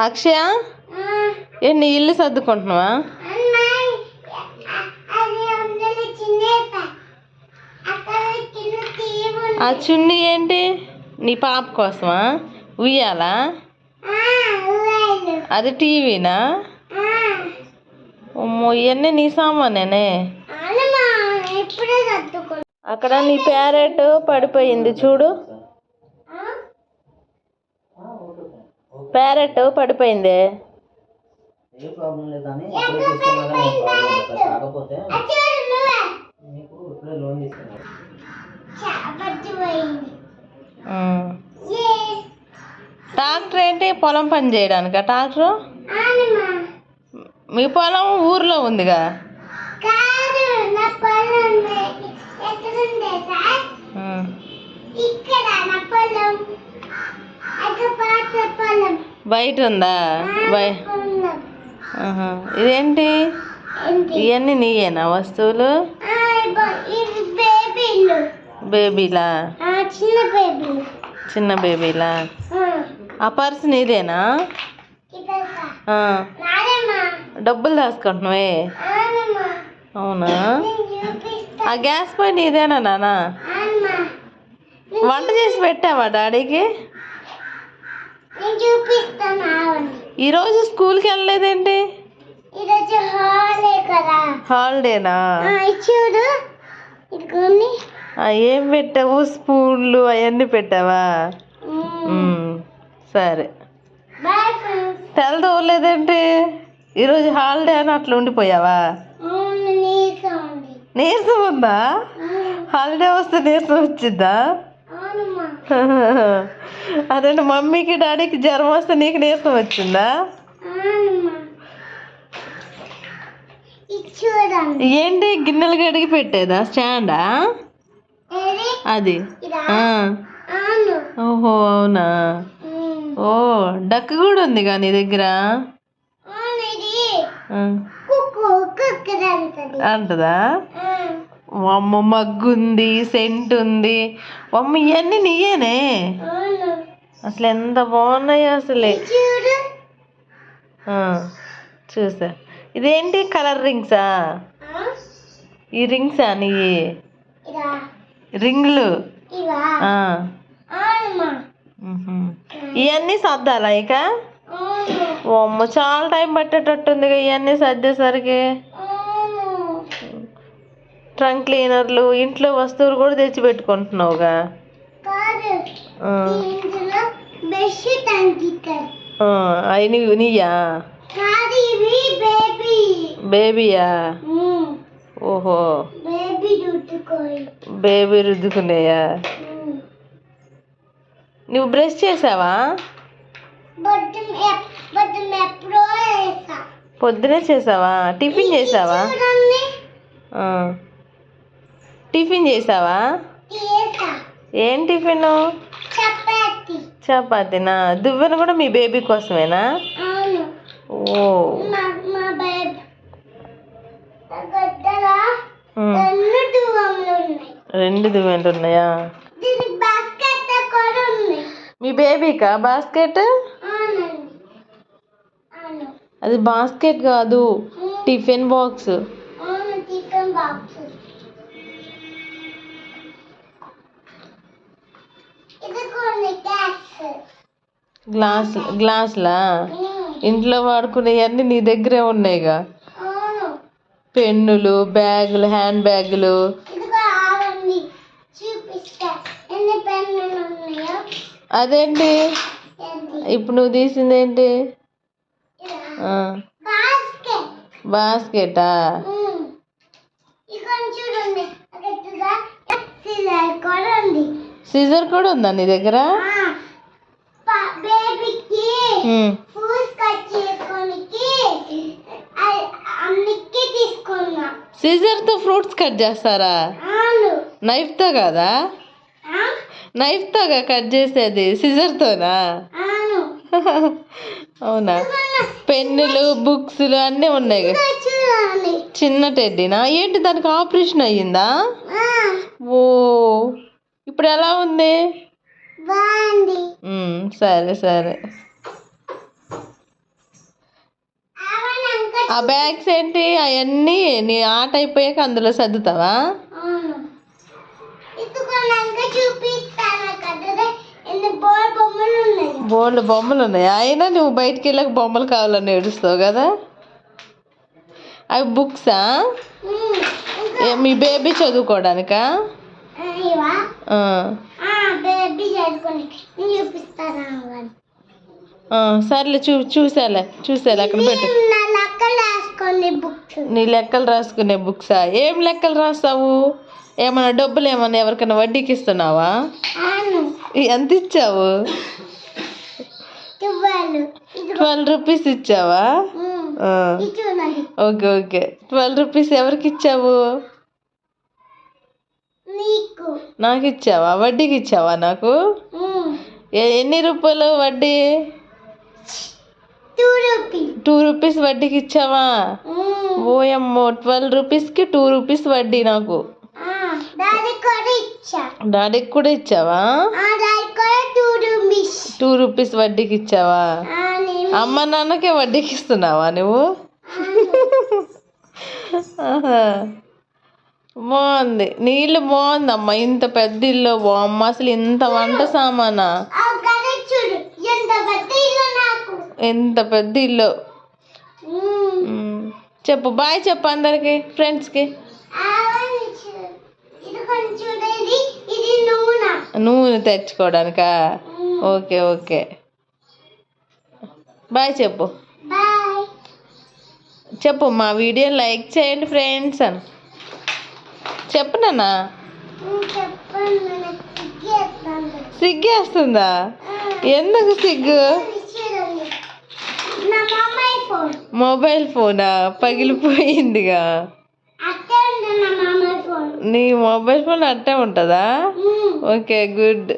అక్షయ? ఏ నీ ఇల్లు సర్దుకుంటున్నావా? ఆ చున్నీ ఏంటి? నీ పాప కోసమా? ఉయ్యాలా? అది టీవీనా? అమ్మో ఇవన్నీ నీ సామానేనే? అక్కడ నీ ప్యారెట్ పడిపోయింది చూడు. ప్యారెట్ పడిపోయింది. ఏ ప్రాబ్లం లేదని ఇప్పుడే తీసుకున్నా కానీ ఏం ప్రాబ్లం లేదు. కాకపోతే చూడు నువ్వే మీకు ఇప్పుడే లోన్ తీసుకున్నారు చాపచ్చిపోయింది ఉమ్. ఏ ట్రాక్టర్ ఏంటి? పొలం పని చేయడానికా ట్రాక్టర్ ఆనమా మీ పొలం ఊర్లో ఉందిగా? కాదు నా పొలం ఎక్కడుందే సార్? ఉమ్. ఇక్కడ నా పొలం. అది పాత బయట ఉందా ఆహా. ఇదేంటి? ఇవన్నీ నీయేనా వస్తువులు? బేబీలు. చిన్న బేబీలు. ఆ, పర్స్ నీదేనా? డబ్బులు దాచుకుంటున్నావే? అవునా? ఆ గ్యాస్ పై నీదేనా నానా? వంట చేసి పెట్టావా డాడీకి? ఈరోజు స్కూల్కి వెళ్ళలేదేంటి? ఈరోజు హాలే కదా. హాలిడేనా? చూడు ఏం పెట్టావు? స్పూన్లు అవన్నీ పెట్టావా? సరే. తెల్లదోలేదేంటి ఈరోజు హాలిడే అని అట్లా ఉండిపోయావా? అవును నీసం ఉంది. నీరసం ఉందా? హాలిడే వస్తే నీరసం వచ్చిందా అవునమ్మా అదంటే మమ్మీకి డాడీకి జ్వరం వస్తే నీకు నీరసం వచ్చిందా? ఏంటి గిన్నెలు కడిగి పెట్టేదా? స్టాండా? అది. ఓహో అవునా. ఓ డక్ కూడా ఉందిగా నీ దగ్గర? అంటది? అమ్మ మగ్గు ఉంది సెంట్ ఉంది అమ్మ ఇవన్నీ నీయేనే అసలు ఎంత బాగున్నాయి అసలే. చూసా. ఇదేంటి కలర్ రింగ్సా? ఈ రింగ్సా నీ రింగులు. ఇవన్నీ సర్దాలా ఇక? అమ్మ చాలా టైం పట్టేటట్టుంది ఇవన్నీ సర్దేసరికి. ట్రంక్ క్లీనర్లు ఇంట్లో వస్తువులు కూడా తెచ్చి పెట్టుకుంటున్నావుగా. అవి నీయా? బేబీయా? ఓహో. బేబీ రుద్దుకునేయా? నువ్వు బ్రష్ చేసావా? పొద్దునే చేసావా? టిఫిన్ చేసావా. టిఫిన్ చేసావా? ఏం టిఫిన్? చపాతి. చపాతీనా? దువ్వెన కూడా మీ బేబీ కోసమేనా? ఓ. రెండు దువ్వెనలు ఉన్నాయా. మీ బేబీకా బాస్కెట్? అది బాస్కెట్ కాదు టిఫిన్ బాక్స్. గ్లాస్ గ్లాసులా ఇంట్లో వాడుకునేవన్నీ నీ దగ్గరే ఉన్నాయిగా? పెన్నులు బ్యాగులు హ్యాండ్ బ్యాగులు? అదేంటి? ఇప్పుడు నువ్వు తీసింది ఏంటి బాస్కెట్ బాస్కెటా ఇక్కడ చూడండి అక్కడ సిజర్ కూడా ఉంది సిజర్ కూడా ఉందా నీ దగ్గర? సిజర్తో ఫ్రూట్స్ కట్ చేస్తారా? నైఫ్తో కాదా? నైఫ్తోగా కట్ చేసేది? సిజర్తోనా? అవును. అవునా? పెన్నులు బుక్స్లు అన్నీ ఉన్నాయి చిన్న టెడ్డీనా? ఏంటి దానికి ఆపరేషన్ అయ్యిందా? ఓ. ఇప్పుడు ఎలా ఉంది? సరే సరే. ఆ బ్యాగ్స్ ఏంటి? అవన్నీ నీ ఆట అయిపోయాక అందులో సర్దుతావా? బోల్డ్ బొమ్మలు ఉన్నాయి. అయినా నువ్వు బయటికి వెళ్ళాక బొమ్మలు కావాలని ఏడుస్తావు కదా? అవి బుక్సా? మీ బేబీ చదువుకోవడానికా? సర్లే చూ చూసేలే చూసేలే అక్కడ పెట్టు. నా లెక్కలు రాసుకునే బుక్సా. ఏం లెక్కలు రాస్తావు? ఏమన్నా డబ్బులు ఏమన్నా ఎవరికైనా వడ్డీకి ఇస్తున్నావా? ఎంత ఇచ్చావు? ట్వెల్వ్. రూపీస్ ఇచ్చావా? Okay okay. ట్వెల్వ్ రూపీస్ ఎవరికి ఇచ్చావు? నీకు. ఇచ్చావా వడ్డీకి ఇచ్చావా నాకు ఎన్ని రూపాయలు వడ్డీ? Two rupees. వడ్డీకి ఇచ్చావా ఓయమ్మో ట్వెల్వ్ రూపీస్కి టూ రూపీస్ వడ్డీ నాకు. డాడీకి కూడా ఇచ్చావా? Two rupees. వడ్డీకి ఇచ్చావా అమ్మ నాన్నకే వడ్డీకి ఇస్తున్నావా నువ్వు. బాగుంది. నీళ్ళు బాగుందమ్మా. ఇంత పెద్ద ఇల్లు అమ్మ అసలు ఇంత వంట సామానా? ఎంత పెద్ద ఇల్లు. చెప్పు బాయ్ చెప్పు అందరికి ఫ్రెండ్స్కి నూనె తెచ్చుకోవడానికా? Okay okay. బాయ్ చెప్పు. చెప్పు మా వీడియో లైక్ చేయండి ఫ్రెండ్స్ అని. చెప్పు నాన్న. సిగ్గేస్తాను సిగ్గేస్తుందా? ఎందుకు సిగ్గు? Mobile phone? పగిలిపోయిందిగా. నా మొబైల్ ఫోన్ అట్టే ఉంటుందా? Okay good.